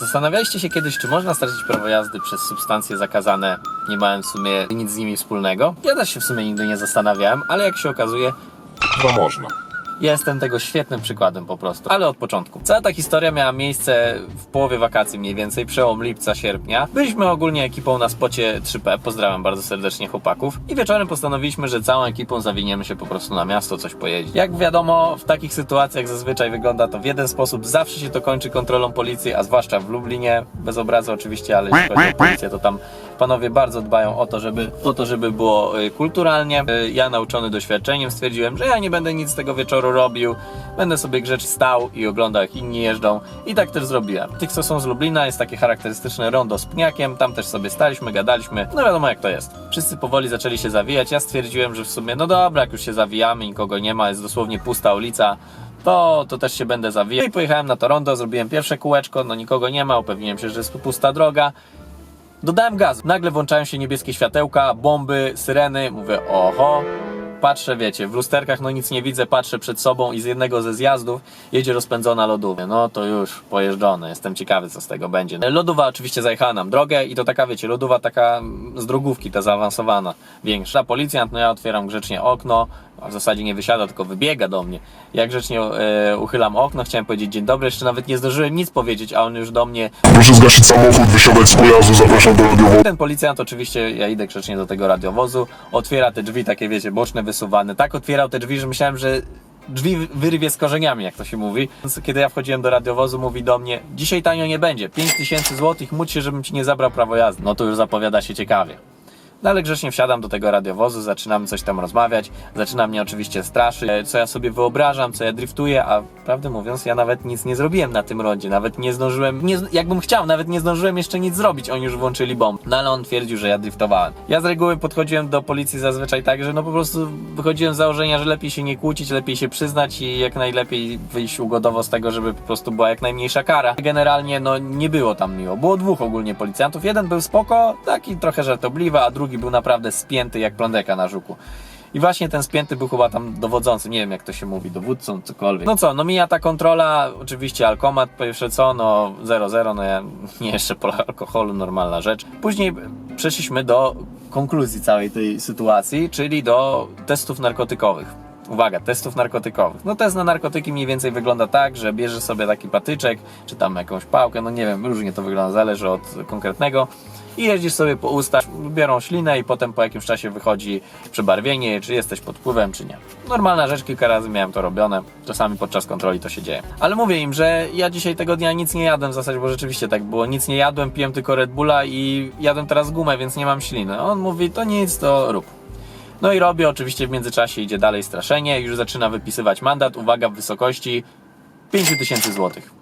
Zastanawialiście się kiedyś, czy można stracić prawo jazdy przez substancje zakazane, nie mając w sumie nic z nimi wspólnego? Ja też się w sumie nigdy nie zastanawiałem, ale jak się okazuje, Chyba można. Jestem tego świetnym przykładem po prostu, ale od początku. Cała ta historia miała miejsce w połowie wakacji mniej więcej, przełom lipca, sierpnia. Byliśmy ogólnie ekipą na spocie 3P, pozdrawiam bardzo serdecznie chłopaków. I wieczorem postanowiliśmy, że całą ekipą zawiniemy się po prostu na miasto, coś pojeździć. Jak wiadomo, w takich sytuacjach zazwyczaj wygląda to w jeden sposób. Zawsze się to kończy kontrolą policji, a zwłaszcza w Lublinie, bez obrazu oczywiście, ale jeśli chodzi o policję, to tam panowie bardzo dbają o to, żeby, o to, żeby było y, kulturalnie. Y, Ja nauczony doświadczeniem stwierdziłem, że ja nie będę nic z tego wieczoru robił, będę sobie grzecznie stał i oglądał jak inni jeżdżą i tak też zrobiłem. Tych co są z Lublina jest takie charakterystyczne rondo z pniakiem, tam też sobie staliśmy, gadaliśmy, no wiadomo jak to jest. Wszyscy powoli zaczęli się zawijać, ja stwierdziłem, że w sumie no dobra, jak już się zawijamy, nikogo nie ma, jest dosłownie pusta ulica, to, to też się będę zawijał. I pojechałem na to rondo, zrobiłem pierwsze kółeczko, no nikogo nie ma, upewniłem się, że jest tu pusta droga. Dodałem gaz. Nagle włączają się niebieskie światełka, bomby, syreny. Mówię, oho. Patrzę, wiecie, w lusterkach no nic nie widzę, patrzę przed sobą i z jednego ze zjazdów jedzie rozpędzona lodówka. No to już pojeżdżone, jestem ciekawy co z tego będzie. Lodowa oczywiście zajechała nam drogę i to taka, wiecie, lodowa taka z drogówki, ta zaawansowana, większa. Policjant, no ja otwieram grzecznie okno, a w zasadzie nie wysiada, tylko wybiega do mnie. Ja grzecznie e, uchylam okno, chciałem powiedzieć dzień dobry, jeszcze nawet nie zdążyłem nic powiedzieć, a on już do mnie Proszę zgasić samochód, wysiadać z pojazdu, zapraszam do radiowozu. ten policjant oczywiście, ja idę grzecznie do tego radiowozu, otwiera te drzwi takie, wiecie, boczne, wysuwane. Tak otwierał te drzwi, że myślałem, że drzwi wyrwie z korzeniami, jak to się mówi. Więc Kiedy ja wchodziłem do radiowozu, mówi do mnie, dzisiaj tanio nie będzie, 5000 złotych, módl się, żebym ci nie zabrał prawo jazdy. No to już zapowiada się ciekawie. No ale grzecznie wsiadam do tego radiowozu, zaczynamy coś tam rozmawiać, zaczyna mnie oczywiście straszyć, e, co ja sobie wyobrażam, co ja driftuję, a prawdę mówiąc, ja nawet nic nie zrobiłem na tym rondzie, nawet nie zdążyłem, nie, jakbym chciał, nawet nie zdążyłem jeszcze nic zrobić, oni już włączyli bomb. No ale on twierdził, że ja driftowałem. Ja z reguły podchodziłem do policji zazwyczaj tak, że no po prostu wychodziłem z założenia, że lepiej się nie kłócić, lepiej się przyznać i jak najlepiej wyjść ugodowo z tego, żeby po prostu była jak najmniejsza kara. Generalnie no nie było tam miło. Było dwóch ogólnie policjantów. Jeden był spoko, taki trochę żartobliwy, a drugi był naprawdę spięty jak plądeka na żuku. I właśnie ten spięty był chyba tam dowodzący, nie wiem jak to się mówi, dowódcą, cokolwiek. No co, no mija ta kontrola, oczywiście alkomat, pierwsze co, no 0-0, no ja nie jeszcze po alkoholu, normalna rzecz. Później przeszliśmy do konkluzji całej tej sytuacji, czyli do testów narkotykowych. Uwaga, testów narkotykowych. No test na narkotyki mniej więcej wygląda tak, że bierze sobie taki patyczek, czy tam jakąś pałkę, no nie wiem, różnie to wygląda, zależy od konkretnego. I jeździsz sobie po ustach, biorą ślinę i potem po jakimś czasie wychodzi przebarwienie, czy jesteś pod wpływem, czy nie. Normalna rzecz, kilka razy miałem to robione, czasami podczas kontroli to się dzieje. Ale mówię im, że ja dzisiaj tego dnia nic nie jadłem w zasadzie, bo rzeczywiście tak było, nic nie jadłem, piłem tylko Red Bulla i jadłem teraz gumę, więc nie mam śliny. On mówi, to nic, to rób. No i robię, oczywiście w międzyczasie idzie dalej straszenie, już zaczyna wypisywać mandat, uwaga, w wysokości 5000 złotych.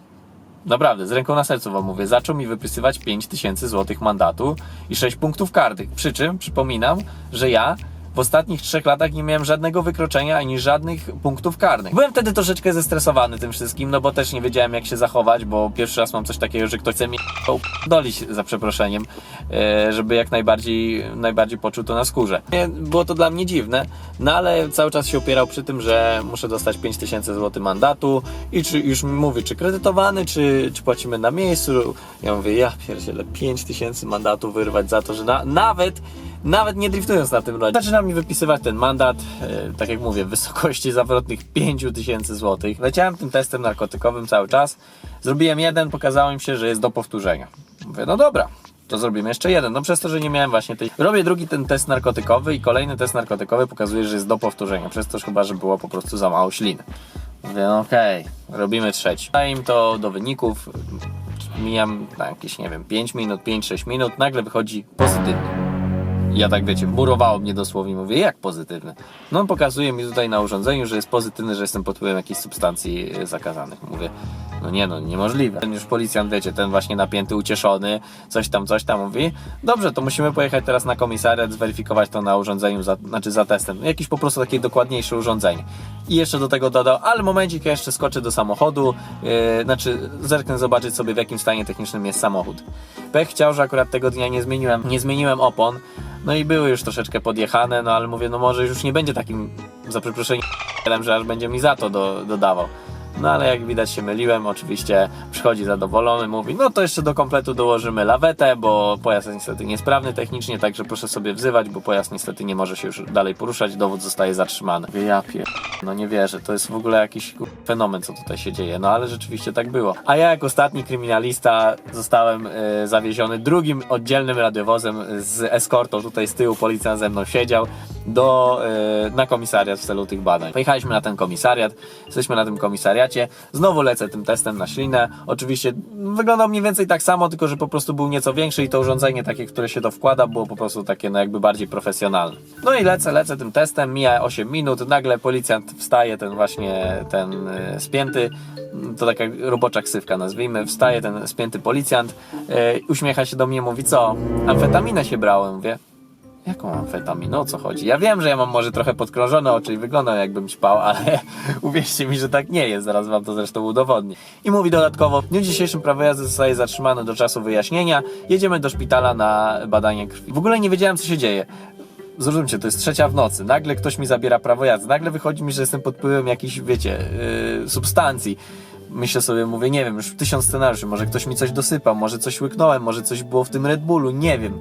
Naprawdę, z ręką na sercu wam mówię, zaczął mi wypisywać 5000 złotych mandatu i 6 punktów karnych. Przy czym przypominam, że ja w ostatnich trzech latach nie miałem żadnego wykroczenia ani żadnych punktów karnych. Byłem wtedy troszeczkę zestresowany tym wszystkim, no bo też nie wiedziałem jak się zachować, bo pierwszy raz mam coś takiego, że ktoś chce mnie dolić za przeproszeniem, e, żeby jak najbardziej, najbardziej poczuł to na skórze. Było to dla mnie dziwne, no ale cały czas się upierał przy tym, że muszę dostać 5000 zł mandatu i czy, już mi mówi, czy kredytowany, czy, czy płacimy na miejscu. Ja mówię, ja pierdzielę, 5000 mandatu wyrwać za to, że na, nawet nawet nie driftując na tym rodzie. Zaczyna mi wypisywać ten mandat, e, tak jak mówię, w wysokości zawrotnych 5000 zł. Leciałem tym testem narkotykowym cały czas. Zrobiłem jeden, pokazało mi się, że jest do powtórzenia. Mówię, no dobra, to zrobimy jeszcze jeden. No przez to, że nie miałem właśnie tej... Robię drugi ten test narkotykowy i kolejny test narkotykowy pokazuje, że jest do powtórzenia. Przez to że chyba, że było po prostu za mało śliny. Mówię, no okej, robimy trzeci. Daję im to do wyników. Mijam na jakieś, nie wiem, 5 minut, 5-6 minut. Nagle wychodzi pozytywnie. Ja tak wiecie, wmurowało mnie dosłownie, mówię, jak pozytywny? No on pokazuje mi tutaj na urządzeniu, że jest pozytywny, że jestem pod wpływem jakichś substancji e, zakazanych. Mówię, no nie no, niemożliwe. Ten już policjant, wiecie, ten właśnie napięty, ucieszony, coś tam, coś tam mówi. Dobrze, to musimy pojechać teraz na komisariat, zweryfikować to na urządzeniu, za, znaczy za testem. Jakieś po prostu takie dokładniejsze urządzenie. I jeszcze do tego dodał, ale momencik, ja jeszcze skoczę do samochodu, yy, znaczy zerknę zobaczyć sobie w jakim stanie technicznym jest samochód. Pech chciał, że akurat tego dnia nie zmieniłem, nie zmieniłem opon, no i były już troszeczkę podjechane, no ale mówię, no może już nie będzie takim, za przeproszeniem, że aż będzie mi za to do, dodawał. No ale jak widać się myliłem, oczywiście przychodzi zadowolony, mówi, no to jeszcze do kompletu dołożymy lawetę, bo pojazd jest niestety niesprawny technicznie, także proszę sobie wzywać, bo pojazd niestety nie może się już dalej poruszać, dowód zostaje zatrzymany. Mówię, Ja pier... No nie wierzę, to jest w ogóle jakiś fenomen, co tutaj się dzieje, no ale rzeczywiście tak było. A ja jak ostatni kryminalista zostałem e, zawieziony drugim oddzielnym radiowozem z eskortą, tutaj z tyłu policjant ze mną siedział, do, e, na komisariat w celu tych badań. Pojechaliśmy na ten komisariat, jesteśmy na tym komisariacie, znowu lecę tym testem na ślinę, oczywiście wyglądał mniej więcej tak samo, tylko że po prostu był nieco większy i to urządzenie takie, które się to wkłada, było po prostu takie no jakby bardziej profesjonalne. No i lecę, lecę tym testem, mija 8 minut, nagle policjant wstaje, ten właśnie, ten e, spięty, to taka robocza ksywka nazwijmy, wstaje ten spięty policjant, e, uśmiecha się do mnie, mówi co, amfetaminę się brałem, mówię, Jaką amfetaminę? O co chodzi? Ja wiem, że ja mam może trochę podkrążone oczy i wyglądam jakbym ćpał, ale uwierzcie mi, że tak nie jest. Zaraz wam to zresztą udowodnię. I mówi dodatkowo, w dniu dzisiejszym prawo jazdy zostaje zatrzymany do czasu wyjaśnienia. Jedziemy do szpitala na badanie krwi. W ogóle nie wiedziałem, co się dzieje. Zrozumcie, to jest trzecia w nocy. Nagle ktoś mi zabiera prawo jazdy. Nagle wychodzi mi, że jestem pod wpływem jakiejś, wiecie, yy, substancji. Myślę sobie, mówię, nie wiem, już tysiąc scenariuszy, może ktoś mi coś dosypał, może coś łyknąłem, może coś było w tym Red Bullu, nie wiem.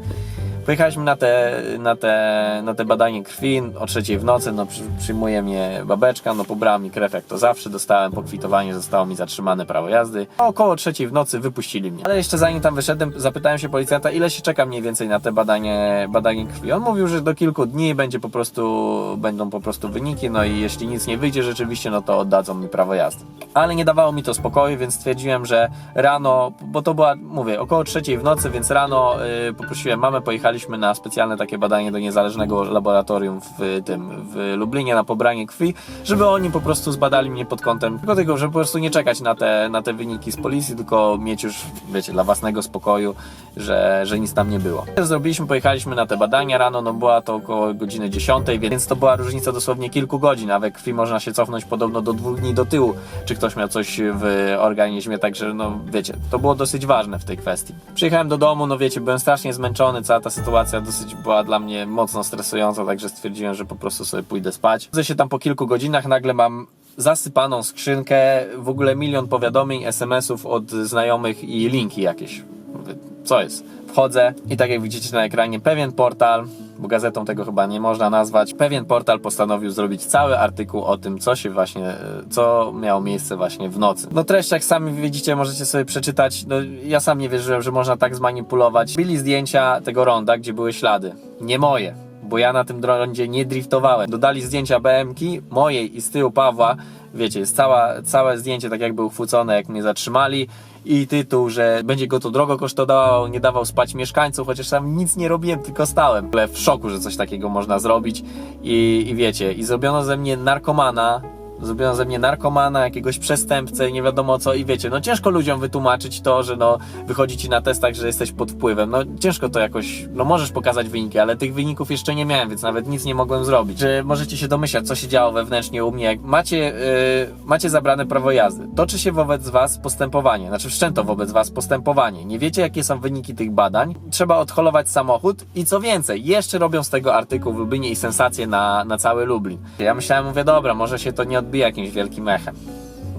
Pojechaliśmy na te, na te, na te badanie krwi o trzeciej w nocy, no przy, przyjmuje mnie babeczka, no pobrała mi krew jak to zawsze, dostałem pokwitowanie, zostało mi zatrzymane prawo jazdy. Około trzeciej w nocy wypuścili mnie. Ale jeszcze zanim tam wyszedłem, zapytałem się policjanta, ile się czeka mniej więcej na te badanie, badanie krwi. On mówił, że do kilku dni będzie po prostu, będą po prostu wyniki, no i jeśli nic nie wyjdzie rzeczywiście, no to oddadzą mi prawo jazdy. Ale nie dawało mi to spokoju, więc stwierdziłem, że rano, bo to była, mówię, około trzeciej w nocy, więc rano yy, poprosiłem mamę, pojechaliśmy na specjalne takie badanie do niezależnego laboratorium w tym, w Lublinie na pobranie krwi, żeby oni po prostu zbadali mnie pod kątem tylko tego, żeby po prostu nie czekać na te, na te wyniki z policji, tylko mieć już, wiecie, dla własnego spokoju, że, że nic tam nie było. Zrobiliśmy, pojechaliśmy na te badania rano, no była to około godziny 10, więc to była różnica dosłownie kilku godzin, a we krwi można się cofnąć podobno do dwóch dni do tyłu, czy ktoś miał coś w organizmie, także no wiecie, to było dosyć ważne w tej kwestii. Przyjechałem do domu, no wiecie, byłem strasznie zmęczony, cała ta sytuacja dosyć była dla mnie mocno stresująca, także stwierdziłem, że po prostu sobie pójdę spać. Budzę się tam po kilku godzinach, nagle mam zasypaną skrzynkę, w ogóle milion powiadomień, SMS-ów od znajomych i linki jakieś. Mówię, co jest? Wchodzę i tak jak widzicie na ekranie, pewien portal, bo gazetą tego chyba nie można nazwać, pewien portal postanowił zrobić cały artykuł o tym, co się właśnie, e, co miało miejsce właśnie w nocy. No treść, jak sami widzicie, możecie sobie przeczytać, no ja sam nie wierzyłem, że można tak zmanipulować. Byli zdjęcia tego ronda, gdzie były ślady. Nie moje. Bo ja na tym rondzie nie driftowałem. Dodali zdjęcia BM-ki, mojej i z tyłu Pawła. Wiecie, jest cała, całe zdjęcie tak jakby uchwycone, jak mnie zatrzymali i tytuł, że będzie go to drogo kosztowało, nie dawał spać mieszkańców, chociaż tam nic nie robiłem, tylko stałem. Ale w szoku, że coś takiego można zrobić i, i wiecie, i zrobiono ze mnie narkomana, zrobiono ze mnie narkomana, jakiegoś przestępcę, nie wiadomo co. I wiecie, no ciężko ludziom wytłumaczyć to, że no wychodzi ci na testach, że jesteś pod wpływem, no ciężko to jakoś, no możesz pokazać wyniki, ale tych wyników jeszcze nie miałem, więc nawet nic nie mogłem zrobić. Czy możecie się domyślać, co się działo wewnętrznie u mnie, jak macie, yy, macie zabrane prawo jazdy, toczy się wobec was postępowanie, znaczy wszczęto wobec was postępowanie, nie wiecie jakie są wyniki tych badań, trzeba odholować samochód i co więcej, jeszcze robią z tego artykuł w Lublinie i sensację na, na cały Lublin. Ja myślałem, mówię, dobra, może się to nie odbije jakimś wielkim echem.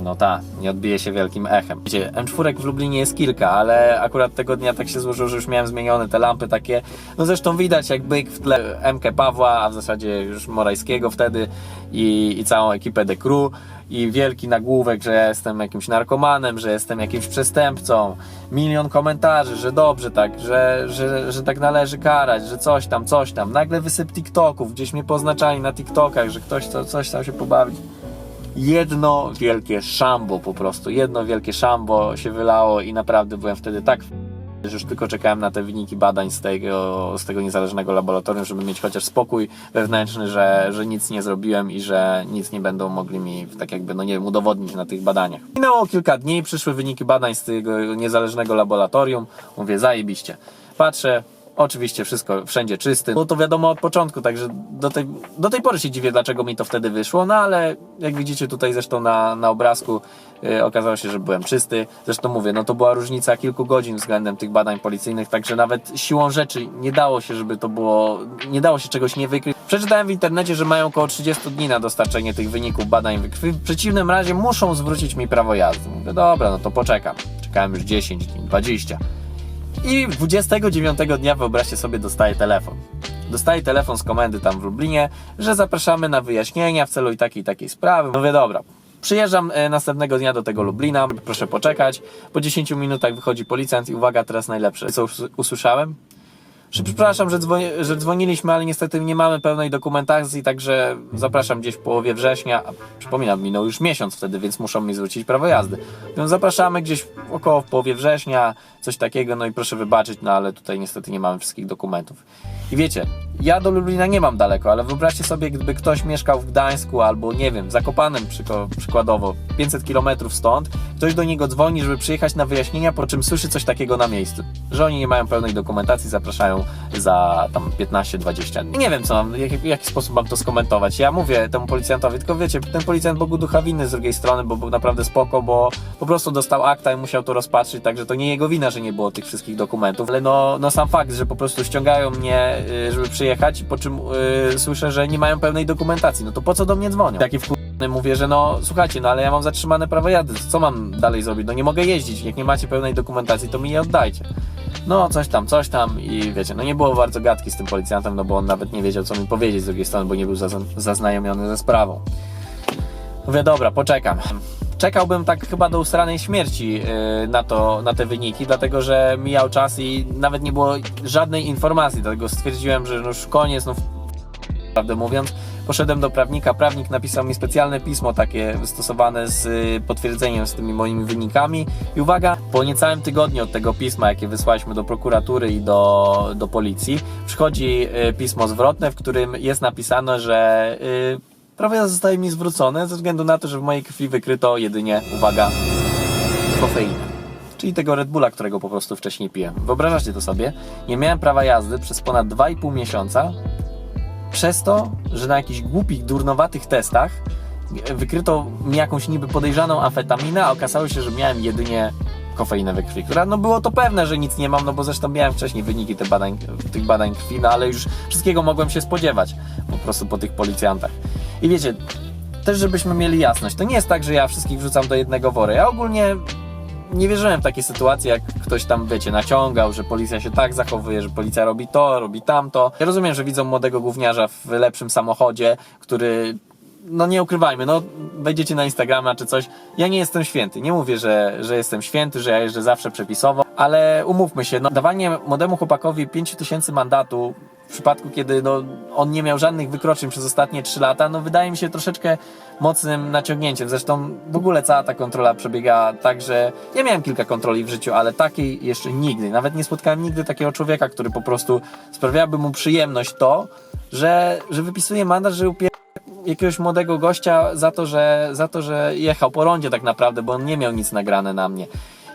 No tak, nie odbije się wielkim echem. Wiecie, M4 w Lublinie jest kilka, ale akurat tego dnia tak się złożyło, że już miałem zmienione te lampy takie. No zresztą widać jak byk w tle MK Pawła, a w zasadzie już Morajskiego wtedy i, i całą ekipę The Crew i wielki nagłówek, że jestem jakimś narkomanem, że jestem jakimś przestępcą. Milion komentarzy, że dobrze tak, że, że, że tak należy karać, że coś tam, coś tam. Nagle wysyp TikToków, gdzieś mnie poznaczali na TikTokach, że ktoś co, coś chciał się pobawić jedno wielkie szambo po prostu, jedno wielkie szambo się wylało i naprawdę byłem wtedy tak że już tylko czekałem na te wyniki badań z tego, z tego niezależnego laboratorium, żeby mieć chociaż spokój wewnętrzny, że, że nic nie zrobiłem i że nic nie będą mogli mi tak jakby, no nie wiem, udowodnić na tych badaniach. Minęło kilka dni, przyszły wyniki badań z tego niezależnego laboratorium, mówię zajebiście. Patrzę, Oczywiście wszystko wszędzie czysty. No to wiadomo od początku, także do tej, do tej pory się dziwię, dlaczego mi to wtedy wyszło, no ale jak widzicie tutaj zresztą na, na obrazku yy, okazało się, że byłem czysty. Zresztą mówię, no to była różnica kilku godzin względem tych badań policyjnych, także nawet siłą rzeczy nie dało się, żeby to było, nie dało się czegoś nie wykryć. Przeczytałem w internecie, że mają około 30 dni na dostarczenie tych wyników badań we krwi. W przeciwnym razie muszą zwrócić mi prawo jazdy. Mówię, dobra, no to poczekam. Czekałem już 10 dni, 20. I 29 dnia, wyobraźcie sobie, dostaję telefon. Dostaję telefon z komendy tam w Lublinie, że zapraszamy na wyjaśnienia w celu i takiej i takiej sprawy. Mówię, dobra. Przyjeżdżam e, następnego dnia do tego Lublina, proszę poczekać. Po 10 minutach wychodzi policjant i uwaga, teraz najlepsze. Co us- usłyszałem? Że przepraszam, że, dzwoni, że dzwoniliśmy, ale niestety nie mamy pełnej dokumentacji, także zapraszam gdzieś w połowie września. Przypominam, minął już miesiąc wtedy, więc muszą mi zwrócić prawo jazdy. Więc zapraszamy gdzieś około w połowie września, coś takiego, no i proszę wybaczyć, no ale tutaj niestety nie mamy wszystkich dokumentów. I wiecie, ja do Lublina nie mam daleko, ale wyobraźcie sobie, gdyby ktoś mieszkał w Gdańsku albo nie wiem, Zakopanem przykładowo, 500 km stąd, ktoś do niego dzwoni, żeby przyjechać na wyjaśnienia, po czym słyszy coś takiego na miejscu, że oni nie mają pełnej dokumentacji, zapraszają za tam 15-20 dni. Nie wiem, co mam, jak, w jaki sposób mam to skomentować. Ja mówię temu policjantowi, tylko wiecie, ten policjant Bogu ducha winny z drugiej strony, bo był naprawdę spoko, bo po prostu dostał akta i musiał to rozpatrzyć, także to nie jego wina, że nie było tych wszystkich dokumentów, ale no, no sam fakt, że po prostu ściągają mnie, y, żeby przyjechać, po czym y, słyszę, że nie mają pełnej dokumentacji, no to po co do mnie dzwonią? Taki wkur... Mówię, że no słuchajcie, no ale ja mam zatrzymane prawo jazdy, co mam dalej zrobić? No nie mogę jeździć, jak nie macie pełnej dokumentacji, to mi je oddajcie. No coś tam, coś tam i wiecie, no nie było bardzo gadki z tym policjantem, no bo on nawet nie wiedział co mi powiedzieć z drugiej strony, bo nie był zazn- zaznajomiony ze sprawą. Mówię, dobra, poczekam. Czekałbym tak chyba do usranej śmierci yy, na, to, na te wyniki, dlatego że mijał czas i nawet nie było żadnej informacji, dlatego stwierdziłem, że już koniec, no prawdę mówiąc. Poszedłem do prawnika, prawnik napisał mi specjalne pismo takie wystosowane z y, potwierdzeniem z tymi moimi wynikami i uwaga, po niecałym tygodniu od tego pisma, jakie wysłaliśmy do prokuratury i do, do policji, przychodzi y, pismo zwrotne, w którym jest napisane, że y, prawo jazdy zostaje mi zwrócone ze względu na to, że w mojej krwi wykryto jedynie, uwaga, kofeinę. Czyli tego Red Bulla, którego po prostu wcześniej piłem. Wyobrażacie to sobie? Nie miałem prawa jazdy przez ponad 2,5 miesiąca, przez to, że na jakichś głupich, durnowatych testach wykryto mi jakąś niby podejrzaną amfetaminę, a okazało się, że miałem jedynie kofeinę we krwi, która no było to pewne, że nic nie mam, no bo zresztą miałem wcześniej wyniki tych badań, tych badań krwi, no ale już wszystkiego mogłem się spodziewać po prostu po tych policjantach. I wiecie, też żebyśmy mieli jasność, to nie jest tak, że ja wszystkich wrzucam do jednego wora. Ja ogólnie nie wierzyłem w takie sytuacje, jak ktoś tam, wiecie, naciągał, że policja się tak zachowuje, że policja robi to, robi tamto. Ja rozumiem, że widzą młodego gówniarza w lepszym samochodzie, który, no nie ukrywajmy, no wejdziecie na Instagrama czy coś. Ja nie jestem święty. Nie mówię, że, że jestem święty, że ja jeżdżę zawsze przepisowo, ale umówmy się, no dawanie młodemu chłopakowi 5000 mandatu w przypadku, kiedy no, on nie miał żadnych wykroczeń przez ostatnie 3 lata, no wydaje mi się troszeczkę mocnym naciągnięciem. Zresztą w ogóle cała ta kontrola przebiega tak, że ja miałem kilka kontroli w życiu, ale takiej jeszcze nigdy. Nawet nie spotkałem nigdy takiego człowieka, który po prostu sprawiałby mu przyjemność to, że, że wypisuje mandat, że upie jakiegoś młodego gościa za to, że, za to, że jechał po rondzie tak naprawdę, bo on nie miał nic nagrane na mnie.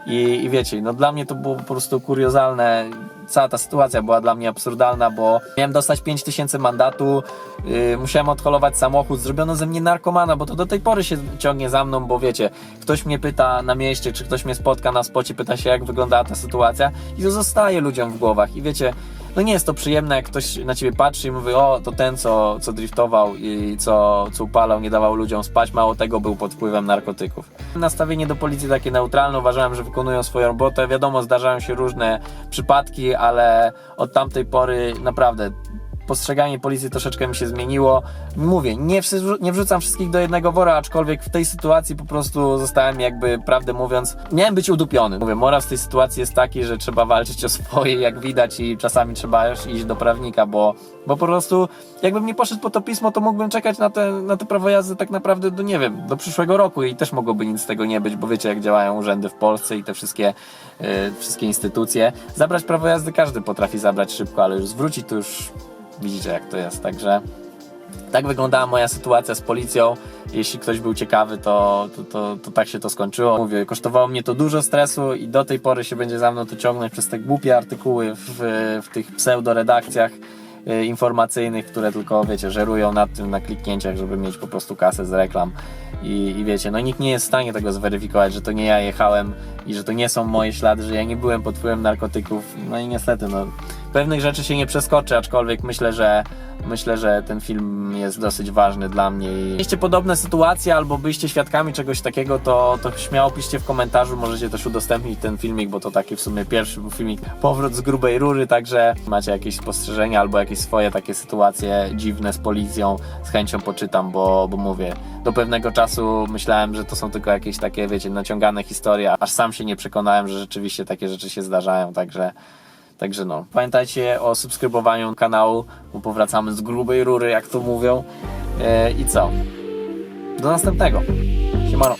I, I wiecie, no dla mnie to było po prostu kuriozalne. Cała ta sytuacja była dla mnie absurdalna, bo miałem dostać 5000 mandatu, yy, musiałem odholować samochód, zrobiono ze mnie narkomana, bo to do tej pory się ciągnie za mną, bo wiecie, ktoś mnie pyta na mieście, czy ktoś mnie spotka na spocie, pyta się jak wyglądała ta sytuacja i to zostaje ludziom w głowach. I wiecie, no nie jest to przyjemne, jak ktoś na ciebie patrzy i mówi, o, to ten, co, co driftował i co, co upalał, nie dawał ludziom spać, mało tego, był pod wpływem narkotyków. Nastawienie do policji takie neutralne, uważałem, że wykonują swoją robotę. Wiadomo, zdarzają się różne przypadki, ale od tamtej pory naprawdę postrzeganie policji troszeczkę mi się zmieniło. Mówię, nie, nie wrzucam wszystkich do jednego wora, aczkolwiek w tej sytuacji po prostu zostałem jakby, prawdę mówiąc, miałem być udupiony. Mówię, morał z tej sytuacji jest taki, że trzeba walczyć o swoje, jak widać i czasami trzeba już iść do prawnika, bo, bo po prostu jakbym nie poszedł po to pismo, to mógłbym czekać na te, na te prawo jazdy tak naprawdę do, nie wiem, do przyszłego roku i też mogłoby nic z tego nie być, bo wiecie jak działają urzędy w Polsce i te wszystkie, yy, wszystkie instytucje. Zabrać prawo jazdy każdy potrafi zabrać szybko, ale już zwrócić to już widzicie jak to jest, także tak wyglądała moja sytuacja z policją. Jeśli ktoś był ciekawy, to, to, to, to tak się to skończyło. Mówię, kosztowało mnie to dużo stresu i do tej pory się będzie za mną to ciągnąć przez te głupie artykuły w, w tych pseudoredakcjach y, informacyjnych, które tylko, wiecie, żerują nad tym na kliknięciach, żeby mieć po prostu kasę z reklam. I, I wiecie, no nikt nie jest w stanie tego zweryfikować, że to nie ja jechałem i że to nie są moje ślady, że ja nie byłem pod wpływem narkotyków. No i niestety, no pewnych rzeczy się nie przeskoczy, aczkolwiek myślę, że myślę, że ten film jest dosyć ważny dla mnie. Jeśli podobne sytuacje albo byliście świadkami czegoś takiego, to, to śmiało piszcie w komentarzu, możecie też udostępnić ten filmik, bo to taki w sumie pierwszy był filmik Powrót z grubej rury, także macie jakieś spostrzeżenia albo jakieś swoje takie sytuacje dziwne z policją, z chęcią poczytam, bo, bo mówię, do pewnego czasu myślałem, że to są tylko jakieś takie, wiecie, naciągane historie, aż sam się nie przekonałem, że rzeczywiście takie rzeczy się zdarzają, także Także no, pamiętajcie o subskrybowaniu kanału, bo powracamy z grubej rury, jak to mówią. E, I co? Do następnego. Siemano.